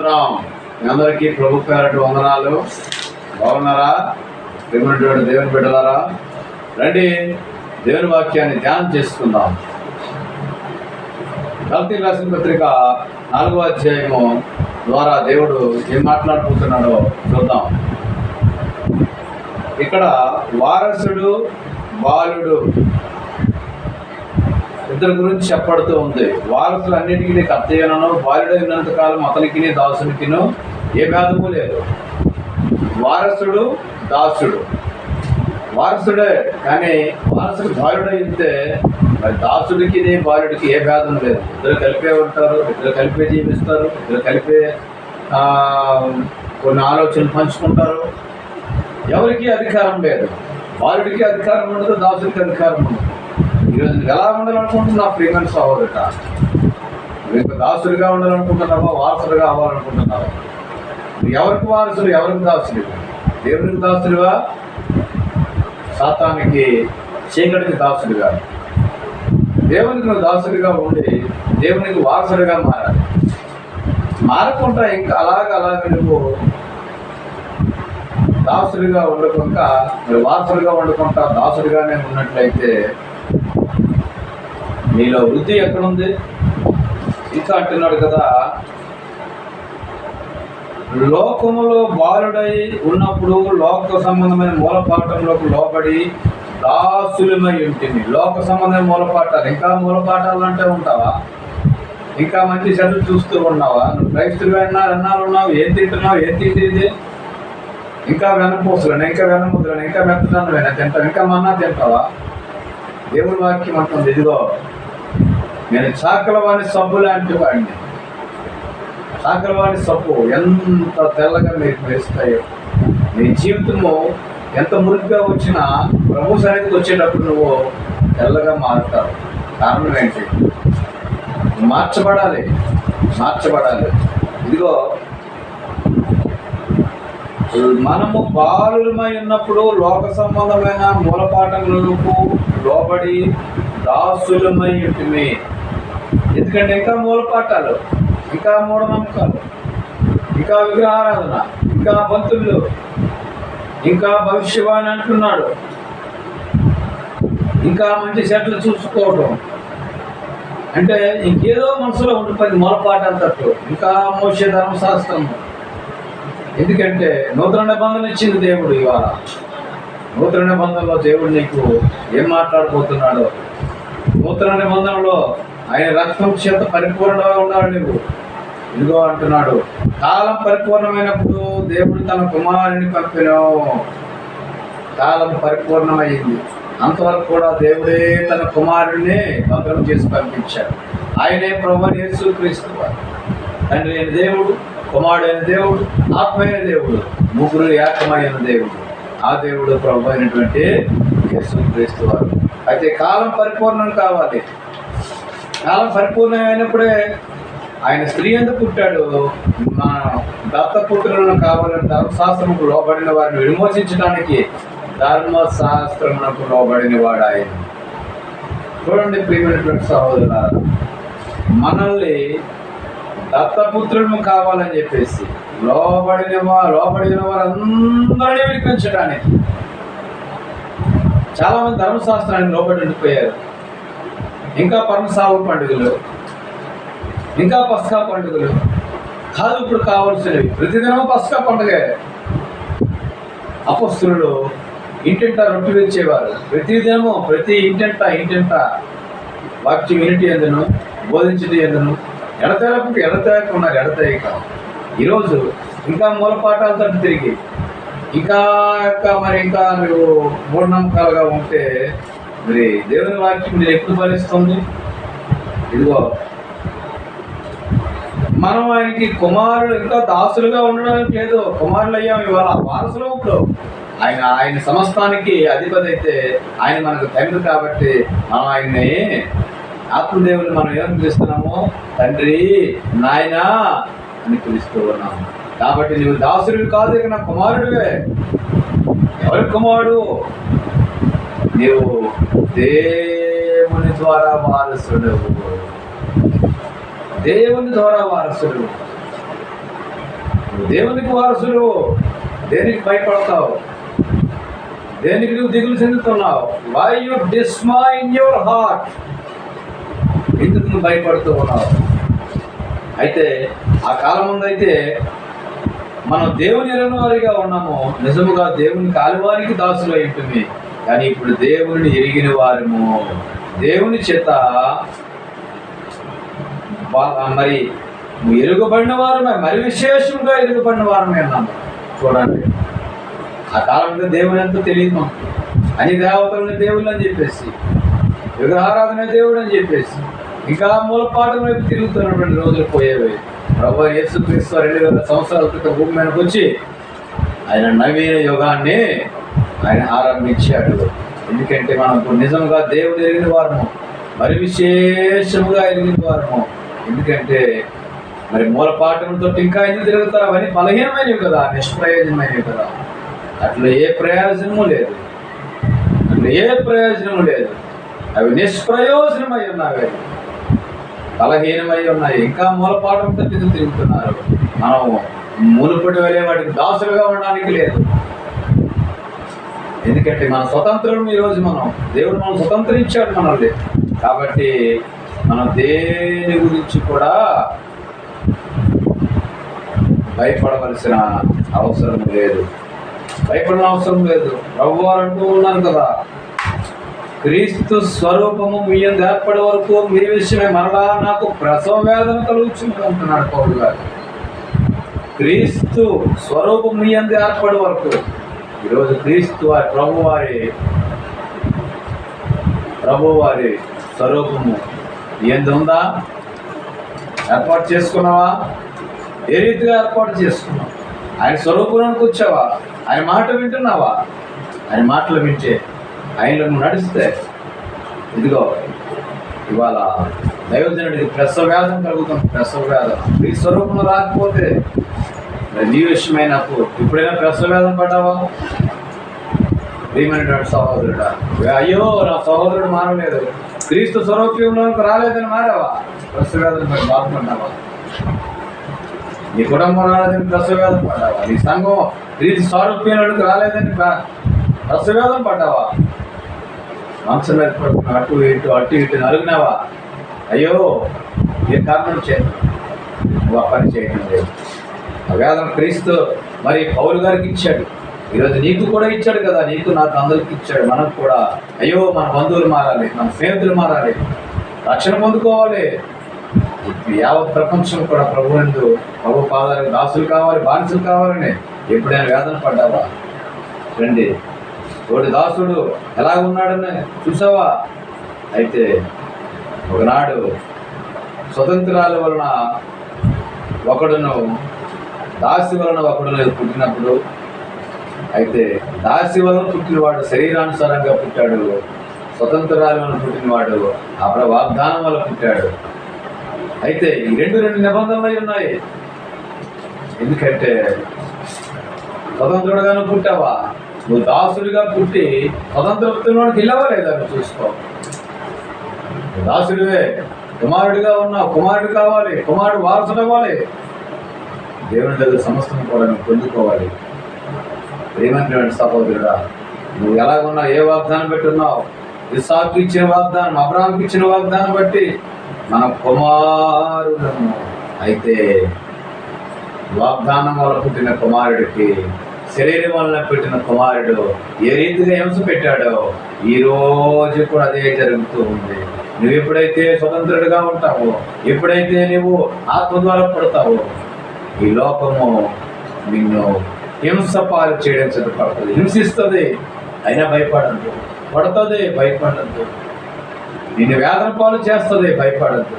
మీ అందరికీ ప్రభు పేరటి వందనాలు. బాగున్నారా? ప్రేమటువంటి దేవుని బిడ్డలారా? రండి దేవుని వాక్యాన్ని ధ్యానం చేసుకుందాం. గల్తీ రాసిన పత్రిక నాలుగో అధ్యాయము ద్వారా దేవుడు ఏం మాట్లాడుకుంటున్నాడో చూద్దాం. ఇక్కడ వారసుడు బాలుడు. ఇద్దరి గురించి చెప్పబడుతూ ఉంది. వారసులు అన్నిటికీ కర్తయ్యనను బాలుడైనంత కాలం అతనికి దాసునికిను ఏ భేదము లేదు. వారసుడు దాసుడు. వారసుడే కానీ వారసుడు బాలుడై ఉంటే మరి దాసుడికి బాలుడికి ఏ భేదం లేదు. ఇద్దరు కలిపే ఉంటారు ఇద్దరు కలిపే జీవిస్తారు ఇద్దరు కలిపే కొన్ని ఆలోచనలు పంచుకుంటారు. ఎవరికి అధికారం లేదు. బాలుడికి అధికారం ఉండదు దాసుడికి అధికారం ఉండదు. ఈరోజు ఎలా ఉండాలనుకుంటున్నా ప్రియమైన సహోదరుట రేపు దాసుడిగా ఉండాలనుకుంటున్నావా? వారసులుగా అవ్వాలనుకుంటున్నావా? ఎవరికి వారసుడు ఎవరికి దాసుడు దేవునికి దాసుడివా సాతానికి చీకటికి దాసుడిగా దేవునికి నువ్వు దాసుడిగా ఉండి దేవునికి వారసుడిగా మారాలి. మారకుండా ఇంకా అలాగ అలాగ నువ్వు దాసుడిగా ఉండకుండా మరి వారసుడిగా ఉండకుండా దాసుడిగానే ఉన్నట్లయితే నీలో వృద్ధి ఎక్కడుంది? ఇంకా అంటున్నాడు కదా. లోకములో బాలుడై ఉన్నప్పుడు లోక సంబంధమైన మూలపాఠంలోకి లోబడి దాసులమై ఉంటుంది లోక సంబంధమైన మూలపాఠాలు. ఇంకా మూలపాఠాలు అంటే ఉంటావా? ఇంకా మంచి చదువు చూస్తూ ఉన్నావా? నువ్వు క్రైస్తులు ఎన్నాళ్ళు రన్నాలు ఉన్నావు ఏం తింటున్నావు ఏం తింటుంది? ఇంకా వెనపూసలను ఇంకా వెనముద్రను ఇంకా మెత్తదనమైన తింటావు? ఇంకా మన్నా తింటావా? దేవుడి వాక్యం అంటుంది ఇదిగో నేను చాకలవాణి సబ్బు లాంటి వాడిని. చాకలవాణి సబ్బు ఎంత తెల్లగా మీకు వేస్తాయో నీ జీవితము ఎంత మురికిగా వచ్చినా ప్రభు సన్నిధికి వచ్చేటప్పుడు నువ్వు తెల్లగా మారుతావు. కారణం ఏంటి? మార్చబడాలి. మార్చబడాలి. ఇదిగో మనము బాలులమై ఉన్నప్పుడు లోక సంబంధమైన మూలపాఠములకు లోబడి దాసులమై ఉంటుంది ఎందుకంటే ఇంకా మూలపాఠాలు ఇంకా మూఢనమ్మకాలు ఇంకా విగ్రహారాధన ఇంకా బంతులు ఇంకా భవిష్యవాణి అంటున్నాడు. ఇంకా మంచి చెట్లు చూసుకోవడం అంటే ఇంకేదో మనసులో ఉండిపోయింది మూలపాఠాలు అంతట్లు. ఇంకా మోసే ధర్మశాస్త్రం. ఎందుకంటే నూతన నిబంధన ఇచ్చింది దేవుడు ఇవాళ. నూతన నిబంధనలో దేవుడు నీకు ఏం మాట్లాడబోతున్నాడో? నూతన నిబంధనలో ఆయన రక్తం చేత పరిపూర్ణంగా ఉన్నాడు నువ్వు ఇదిగో అంటున్నాడు కాలం పరిపూర్ణమైనప్పుడు దేవుడు తన కుమారుని పంపిన. కాలం పరిపూర్ణమైంది. అంతవరకు కూడా దేవుడే తన కుమారుడిని భద్రం చేసి పంపించాడు. ఆయనే ప్రభు యేసు క్రీస్తు తండ్రి అయిన దేవుడు కుమారుడైన దేవుడు ఆత్మైన దేవుడు ముగ్గురు ఏకమైన దేవుడు. ఆ దేవుడు ప్రభు అయినటువంటి యేసు క్రీస్తు వారు. అయితే కాలం పరిపూర్ణం కావాలి. కాలం పరిపూర్ణమైనప్పుడే ఆయన స్త్రీ ఎందుకు పుట్టాడు? మా దత్తపుత్రులను కావాలని ధర్మశాస్త్రముకు లోబడిన వారిని విమోచించడానికి ధర్మశాస్త్రమునకు లోబడిన వాడు ఆయన. చూడండి ప్రియమైనటువంటి సహోదరులారా మనల్ని దత్తపుత్రులను కావాలని చెప్పేసి లోబడిన లోబడిన వారందరినీ విడిపించడానికి చాలా మంది ధర్మశాస్త్రానికి లోబడి ఉండిపోయారు. ఇంకా పరమసాగు పండుగలు ఇంకా పస్కా పండుగలు. కాదు ఇప్పుడు కావాల్సినవి. ప్రతిదినం పస్కా పండుగే. అపస్తులు ఇంటింట రొట్టె తెచ్చేవారు. ప్రతిదినము ప్రతి ఇంటింట ఇంటింట వాక్యం యూనిటీ ఎందును బోధించటి ఎందును. ఎడతెరపు ఎడతెరపు ఉన్నారు ఎడతెరక ఈరోజు ఇంకా మూలపాఠాలతో తిరిగి ఇంకా యొక్క మరి ఇంకా నువ్వు మూఢనమ్మకాలుగా ఉంటే మరి దేవుని వాక్యం మీరు ఎప్పుడు ఫలిస్తుంది? ఇదిగో. మనం ఆయనకి కుమారుడు ఇంకా దాసులుగా ఉండడానికి లేదు. కుమారులు అయ్యాం ఇవాళ వారసులు ఇప్పుడు. ఆయన ఆయన సమస్తానికి అధిపతి అయితే ఆయన మనకు తండ్రి కాబట్టి మనం ఆయన్ని ఆత్మదేవుని మనం ఏం పిలుస్తున్నాము? తండ్రి నాయనా అని పిలుస్తూ ఉన్నాము కాబట్టి నువ్వు దాసుడివి కాదు ఇక నా కుమారుడివే. ఎవరి కుమారుడు? నీవు దేవుని ద్వారా వారసుడు దేవుని ద్వారా వారసుడు. దేవునికి వారసుడు. దేనికి భయపడతావు? దేనికి నువ్వు దిగులు చెందుతున్నావు? Why you dismay in your heart ఎందుకు నువ్వు భయపడుతూ ఉన్నావు? అయితే ఆ కాలం ముందైతే మనం దేవుని ఎరని వారిగా ఉన్నాము. నిజముగా దేవుని కాలువారికి దాసులు ఉంటుంది. కానీ ఇప్పుడు దేవుని ఎరిగిన వారము. దేవుని చేత మరి ఎరుగబడిన వారమే మరి విశేషంగా ఎరుగబడిన వారమే అన్నాము చూడండి. ఆ కాలంలో దేవుని ఎంతో తెలియదు అని దేవతలని దేవుళ్ళు అని చెప్పేసి విగ్రహారాధన దేవుడు అని చెప్పేసి ఇంకా మూలపాఠం వైపు తిరుగుతున్నటువంటి రోజులు పోయేవి. ప్రభు యేసుక్రీస్తు రెండు వేల సంవత్సరాల క్రితం భూమి మీదకి వచ్చి ఆయన నవీన యుగాన్ని ఆయన ఆరంభించాడు. ఎందుకంటే మనం నిజంగా దేవుడు ఎరిగిన వారము. మరి విశేషముగా ఎరిగిన వారము. ఎందుకంటే మరి మూలపాఠంతో ఇంకా ఎందుకు తిరుగుతారు? అవన్నీ బలహీనమైనవి కదా నిష్ప్రయోజనమైనవి కదా. అట్లా ఏ ప్రయోజనము లేదు. అట్లా ఏ ప్రయోజనము లేదు. అవి నిష్ప్రయోజనమై ఉన్నవి. బలహీనమై ఉన్నాయి. ఇంకా మూలపాఠంతో ఎందుకు తిరుగుతున్నారు? మనం మునుపటి వెళ్ళే వాటికి దాసులుగా ఉండడానికి లేదు. ఎందుకంటే మన స్వతంత్రం ఈరోజు మనం దేవుడు మనం స్వతంత్రించాడు మనల్ని. కాబట్టి మనం దేని గురించి కూడా భయపడవలసిన అవసరం లేదు. భయపడిన అవసరం లేదు. ప్రభు వారు అంటూ కదా క్రీస్తు స్వరూపము మీ ఏర్పడే వరకు మీ విషయమే మరలా నాకు ప్రసవ వేదన కలుగుతుంది అంటున్నాడు పౌరుడు గారు. క్రీస్తు స్వరూపం మీ ఏర్పడే వరకు ఈరోజు క్రీస్తు వారి ప్రభు వారి ప్రభు వారి స్వరూపము ఏంది ఉందా? ఏర్పాటు చేసుకున్నావా? ఏ రీతిగా ఏర్పాటు చేసుకున్నావు? ఆయన స్వరూపంలోకి వచ్చావా? ఆయన మాట వింటున్నావా? ఆయన మాటలు వింటే ఆయనలో నడిస్తే ఇదిగో ఇవాళ దైవజనుడికి ప్రసవ వ్యాధం కలుగుతుంది. ప్రసవ వ్యాధం ఈ స్వరూపంలో రాకపోతే మరి విషయమై నాకు ఇప్పుడైనా ప్రసవ వ్యాధం పడ్డావా ప్రియమైనటువంటి సహోదరుడా అయ్యో నా సహోదరుడు మారలేదు. క్రీస్తు స్వరూపంలోకి రాలేదని మారావా? ప్రసవ వ్యాధం పడి బాధపడ్డావా? నీ కుటుంబం రాలేదని ప్రసవేదం పడ్డావా? నీ సంఘం క్రీస్తు స్వరూపంలోకి రాలేదని ప్ర- పడ్డావా? మంచం మీద పడుకుని అటు ఇటు అటు ఇటు నలుగునావా? అయ్యో ఏ కారణం చేయను నువ్వు ఆ పని చేయడం లేదు. వేదన క్రీస్తు మరి పౌరు గారికి ఇచ్చాడు. ఈరోజు నీకు కూడా ఇచ్చాడు కదా నీకు నాకు అందరికి ఇచ్చాడు. మనకు కూడా అయ్యో మన బంధువులు మారాలి మన స్నేహితులు మారాలి రక్షణ పొందుకోవాలి. యావత్ ప్రపంచం కూడా ప్రభు ఎందు ప్రభు పాదాలు దాసులు కావాలి బానిసలు కావాలని ఎప్పుడైనా వేదన పడ్డావా? రండి. తోటి దాసుడు ఎలా ఉన్నాడని చూసావా? అయితే ఒకనాడు స్వతంత్రాల వలన ఒకడును దాసి వలన ఒకడు పుట్టినప్పుడు అయితే దాసి వలన పుట్టినవాడు శరీరానుసారంగా పుట్టాడు స్వతంత్రాల వలన పుట్టినవాడు అక్కడ వాగ్దానం వల్ల పుట్టాడు. అయితే ఈ రెండు రెండు నిబంధనలు అయి ఉన్నాయి. ఎందుకంటే స్వతంత్రుడుగాను పుట్టావా? నువ్వు దాసుడిగా పుట్టి స్వతంత్రత్వంలోకి వెళ్ళావా లేదా నువ్వు చూసుకో. దాసుడివే కుమారుడిగా ఉన్నావు కుమారుడు కావాలి కుమారుడు వారసుడు అవ్వాలి. దేవుని దగ్గర సమస్తం కూడా నువ్వు పొందుకోవాలి. ప్రేమైనటువంటి సహోదరుడా. నువ్వు ఎలా ఉన్నావు ఏ వాగ్దానం పెట్టి ఉన్నావు? ఇసాకు ఇచ్చిన వాగ్దానం అబ్రాహ్కి ఇచ్చిన వాగ్దానం బట్టి మన కుమారుడము అయితే వాగ్దానం వల్ల పుట్టిన కుమారుడికి శరీరం వలన పెట్టిన కుమారుడు ఏ రీతిగా హింస పెట్టాడో ఈ రోజు కూడా అదే జరుగుతూ ఉంది. నువ్వు ఎప్పుడైతే స్వతంత్రుడిగా ఉంటావో ఎప్పుడైతే నువ్వు ఆత్మ ద్వారా పడతావో ఈ లోకము నిన్ను హింస పాలు చేయడం సిద్ధపడుతుంది హింసిస్తుంది అయినా భయపడద్దు. పడుతుంది భయపడద్దు. నిన్ను వేదన పాలు చేస్తుంది భయపడద్దు.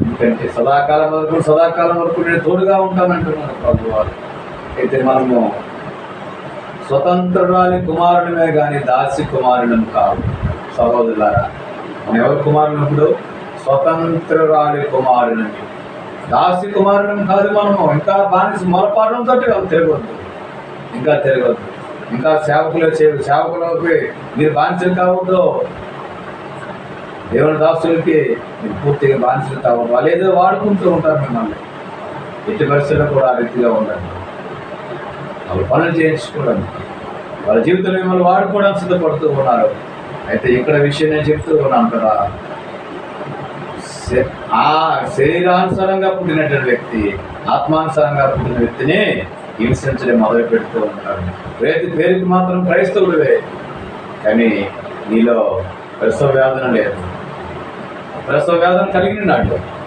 ఎందుకంటే సదాకాలం వరకు సదాకాలం వరకు నేను తోడుగా ఉంటానంటున్నాను ప్రభు వారు అయితే మనము స్వతంత్రురాలి కుమారుడమే కానీ దాసి కుమారుడం కాదు. సహోదరులారా మనం ఎవరు కుమారుడు స్వతంత్రురాలి కుమారుడని దాసి కుమారుడం కాదు మనము. ఇంకా బానిస మొలపాడంతో తిరగద్దు. ఇంకా తిరగద్దు. ఇంకా సేవకులు చే- సేవకులకి మీరు బానిసలు కావద్దు. దేవుని దాసులకి మీరు పూర్తిగా బానిసలు కావద్దు. వాళ్ళు వాడుకుంటూ ఉంటారు మిమ్మల్ని. ఎట్టి పరిస్థితుల్లో కూడా ఆ రీతిగా ఉండండి వాళ్ళు పనులు చేయించుకోవడం. వాళ్ళ జీవితంలో మిమ్మల్ని వాడుకోవడానికి సిద్ధపడుతూ ఉన్నారు. అయితే ఇక్కడ విషయం నేను చెప్తూ ఉన్నాను కదా. ఆ శరీరానుసారంగా పుట్టినటువంటి వ్యక్తి ఆత్మానుసారంగా పుట్టిన వ్యక్తిని హింసించడం మొదలు పెడుతూ ఉంటాడు రేతి పేరుకి మాత్రం క్రైస్తవుడివే. కానీ నీలో ప్రసవ వేదన లేదు. ప్రసవ వేదన కలిగి ఉన్నాడు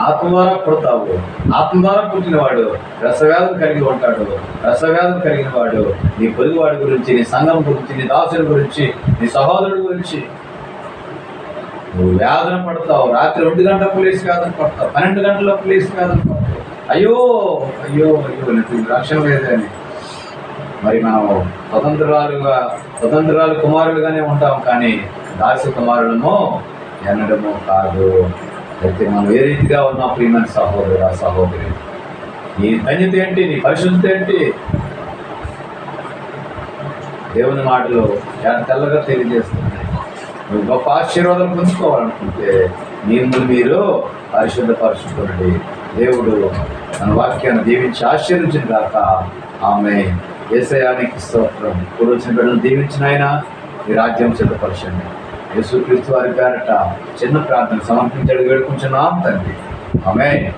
ఆత్మ ద్వారా పుడతావు. ఆత్మ ద్వారా పుట్టినవాడు రసవేదం కలిగి ఉంటాడు. రసవేదం కలిగిన వాడు నీ పొరుగువాడి గురించి నీ సంఘం గురించి నీ దాసుడి గురించి నీ సహోదరుడి గురించి నువ్వు వ్యాధులు పడతావు. రాత్రి ఒంటి గంటలకు పోలీస్ వ్యాధులు పడతావు. పన్నెండు గంటలకు పోలీస్ వ్యాధులు పడతావు. అయ్యో అయ్యో అయ్యో నీకు రక్షణ లేదని. మరి మనం స్వతంత్రాలుగా స్వతంత్రాలు కుమారులుగానే ఉంటాం కానీ దాసి కుమారులము ఎన్నడము కాదు. అయితే మనం ఏ రీతిగా ఉన్నా ప్రియమైన సహోదరు సహోదరి? నీ ధన్యత ఏంటి? నీ పరిశుద్ధత ఏంటి? దేవుని మాటలు చాలా తెల్లగా తెలియజేస్తున్నాయి. గొప్ప ఆశీర్వాదం పొందుకోవాలనుకుంటే మిమ్మల్ని మీరు పరిశుద్ధ పరుచుకోండి. దేవుడు తన వాక్యాన్ని దీవించి ఆశీర్వించిన కాక ఆమె ఏసయానికి స్తోత్రం. ఇప్పుడు వచ్చిన బిడ్డలు దీవించిన ఆయన ఈ రాజ్యం సిద్ధపరచండి. యేసుక్రీస్తు వారి పేరట చిన్న ప్రార్థన సమర్పించాడు. వేడుకుంటున్నాం తండ్రి. ఆమె